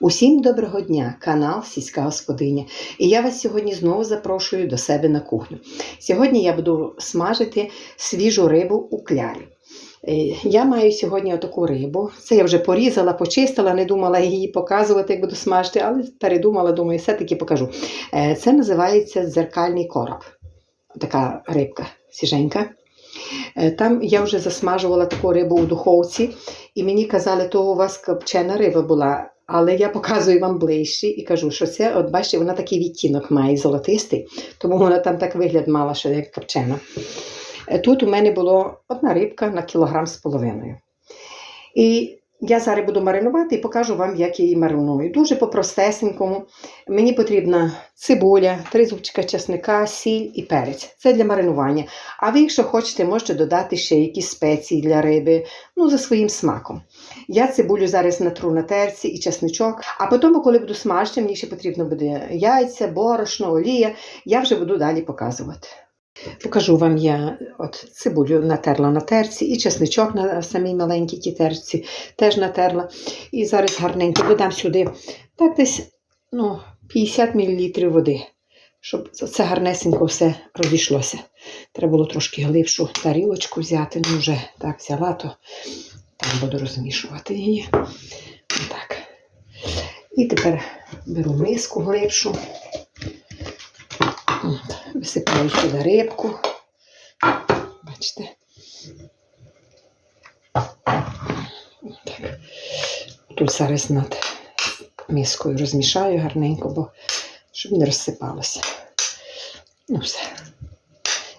Усім доброго дня, канал Сільська Господиня. І я вас сьогодні знову запрошую до себе на кухню. Сьогодні я буду смажити свіжу рибу у клярі. Е, Я маю сьогодні отаку рибу. Це я вже порізала, почистила, не думала її показувати, як буду смажити, але передумала, думаю, все-таки покажу. Е, Це називається дзеркальний короб. Така рибка свіженька. Е, Там я вже засмажувала таку рибу у духовці, і мені казали, то у вас копчена риба була. Але я показую вам ближче і кажу, що це, от бачите, вона такий відтінок має золотистий, тому вона там так вигляд мала, що як копчена. Е, Тут у мене було одна рибка на кілограм з половиною. І я зараз буду маринувати і покажу вам, як я її мариную. Дуже по-простесенькому. Мені потрібна цибуля, три зубчика чесника, сіль і перець. Це для маринування. А ви, якщо хочете, можете додати ще якісь спеції для риби, ну, за своїм смаком. Я цибулю зараз натру на терці і чесничок, а потім, коли буду смажити, мені ще потрібно буде яйця, борошно, олія. Я вже буду далі показувати. Покажу вам я от цибулю натерла на терці, і чесничок на самій маленькій тій терці теж натерла. І зараз гарненько додам сюди так десь ну, 50 мл води, щоб це гарнесенько все розійшлося. Треба було трошки глибшу тарілочку взяти, ну вже так взяла, то там буду розмішувати її. Так. І тепер беру миску глибшу. Висипаю сюди рибку. Бачите. Тут зараз над мискою розмішаю гарненько, бо щоб не розсипалося. Ну все.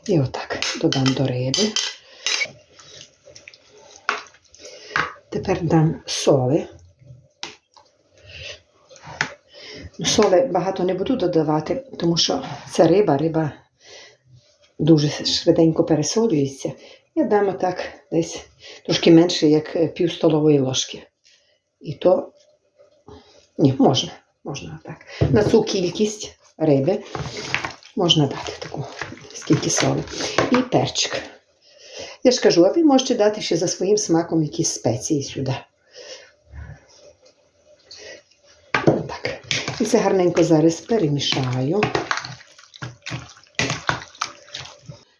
І отак додам до риби. Тепер дам соли. Ну, Соли багато не буду додавати, тому що це риба, риба дуже швиденько пересолюється. Я дам отак десь трошки менше, як е, пів столової ложки. І то ні, можна, можна так. На цю кількість риби можна дати таку, скільки соли. І перчик. Я ж кажу, а ви можете дати ще за своїм смаком якісь спеції сюди. Так. Це гарненько зараз перемішаю.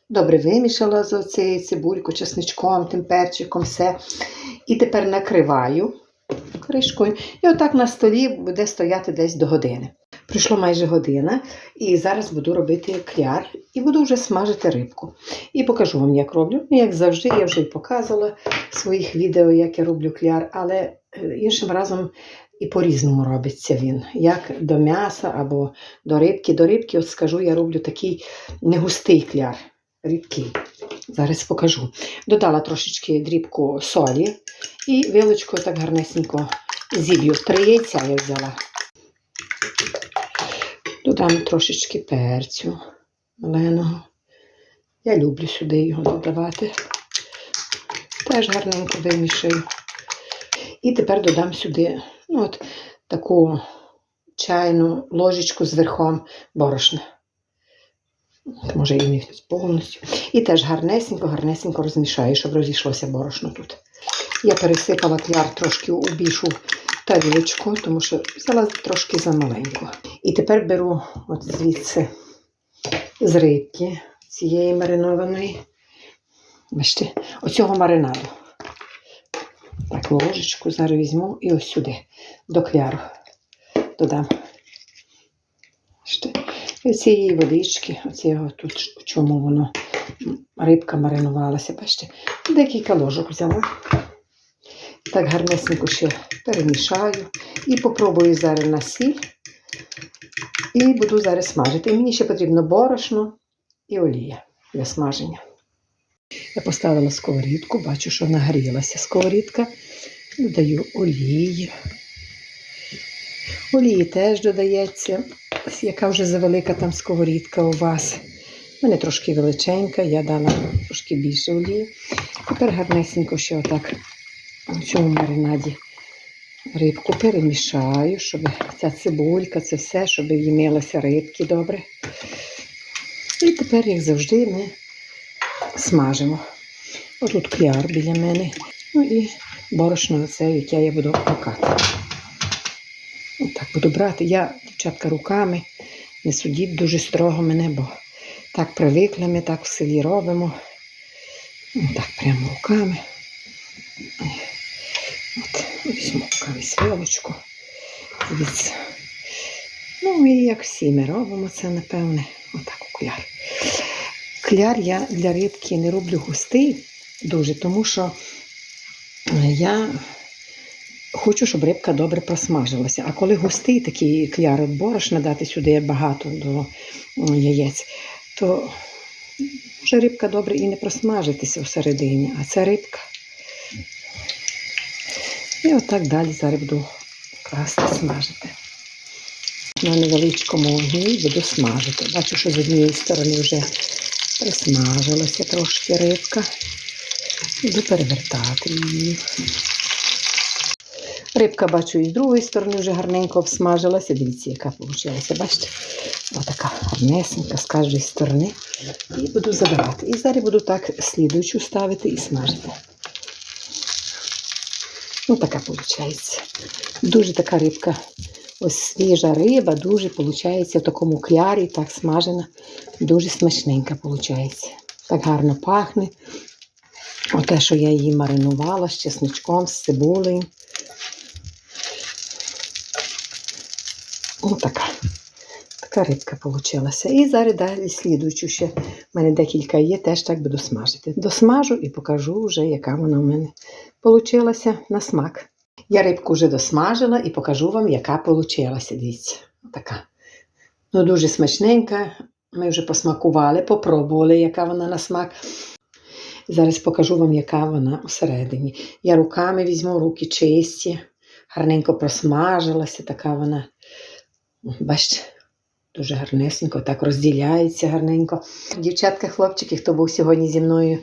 Добре вимішала з оцею цибулькою, чесничком, тим перчиком, все. І тепер накриваю кришкою. І отак на столі буде стояти десь до години. Прийшла майже година, і зараз буду робити кляр і буду вже смажити рибку. І покажу вам, як роблю. Ну, як завжди, я вже й показувала в своїх відео, як я роблю кляр, але е, іншим разом і по-різному робиться він. Як до м'яса або до рибки. До рибки, от скажу, я роблю такий негустий кляр. Рідкий. Зараз покажу. Додала трошечки дрібку солі і вилочкою так гарнесенько зіб'ю. Три яйця я взяла. Додам трошечки перцю маленого. Я люблю сюди його додавати. Теж гарненько вимішаю. І тепер додам сюди ну, от, таку чайну ложечку з верхом борошна. Може і не повністю. І теж гарнесенько, гарнесенько розмішаю, щоб розійшлося борошно тут. Я пересипала кляр трошки у більшу тарілочку, тому що взяла трошки замаленьку. І тепер беру от звідси з рибки цієї маринованої. Бачите, оцього маринаду. Так, ложечку зараз візьму і ось сюди, до кляру додам. І цієї водички, оцього тут, чому воно рибка маринувалася, бачите, декілька ложок взяла. Так гарнесенько ще перемішаю і попробую зараз на сіль. І буду зараз смажити. І мені ще потрібно борошно і олія для смаження. Я поставила сковорідку, бачу, що нагрілася сковорідка. Додаю олії. Олії теж додається, яка вже завелика там сковорідка у вас. У мене трошки величенька, я дала трошки більше олії. Тепер гарнесенько ще отак в цьому маринаді рибку перемішаю, щоб ця цибулька, це все, щоб в'їмилося рибки добре. І тепер, як завжди, ми смажимо. Отут кляр біля мене. Ну і борошно оце, яке я буду макати. Так буду брати. Я, дівчатка, руками. Не судіть дуже строго мене, бо так привикли ми, так в селі робимо. Так, прямо руками. От, візьму колись вилочку. Дивіться. Ну і як всі ми робимо це, напевне. Отак Кляр я для рибки не роблю густий дуже, тому що е, я хочу, щоб рибка добре просмажилася. А коли густий такий кляр от борошна дати сюди багато до яєць, то може рибка добре і не просмажитися всередині, а це рибка. І отак далі зараз буду класти смажити. На невеличкому вогні буду смажити. Бачу, що з однієї сторони вже присмажилася трошки рибка. Буду перевертати її. Рибка, бачу, і з другої сторони вже гарненько обсмажилася. Дивіться, яка вийшла. Бачите? Отака гарнесенька з кожної сторони. І буду задавати. І зараз буду так слідуючу ставити і смажити. Ну, така виходить. Дуже така рибка. Ось свіжа риба, дуже виходить в такому клярі, так смажена. Дуже смачненька виходить. Так гарно пахне. Оте, що я її маринувала з чесничком, з цибулею. Ось така. Така рибка вийшла. І зараз далі слідуючу ще. У мене декілька є, теж так буду смажити. Досмажу і покажу вже, яка вона в мене вийшла на смак. Я рибку вже досмажила і покажу вам, яка вийшла. Дивіться, така. Ну, дуже смачненька. Ми вже посмакували, попробували, яка вона на смак. Зараз покажу вам, яка вона всередині. Я руками візьму, руки чисті, гарненько просмажилася, така вона. Бачите, дуже гарнесенько, так розділяється гарненько. Дівчатка, хлопчики, хто був сьогодні зі мною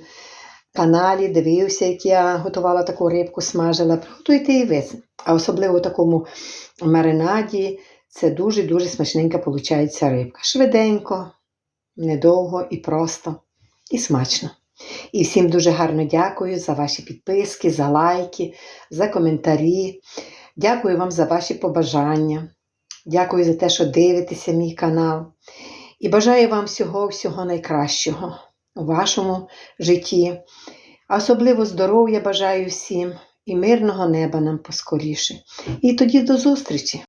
каналі, дивився, як я готувала таку рибку, смажила. Приготуйте і ви. А особливо в такому маринаді це дуже-дуже смачненька виходить рибка. Швиденько, недовго і просто, і смачно. І всім дуже гарно дякую за ваші підписки, за лайки, за коментарі. Дякую вам за ваші побажання. Дякую за те, що дивитеся мій канал. І бажаю вам всього-всього найкращого у вашому житті. А особливо здоров'я бажаю всім і мирного неба нам поскоріше. І тоді до зустрічі!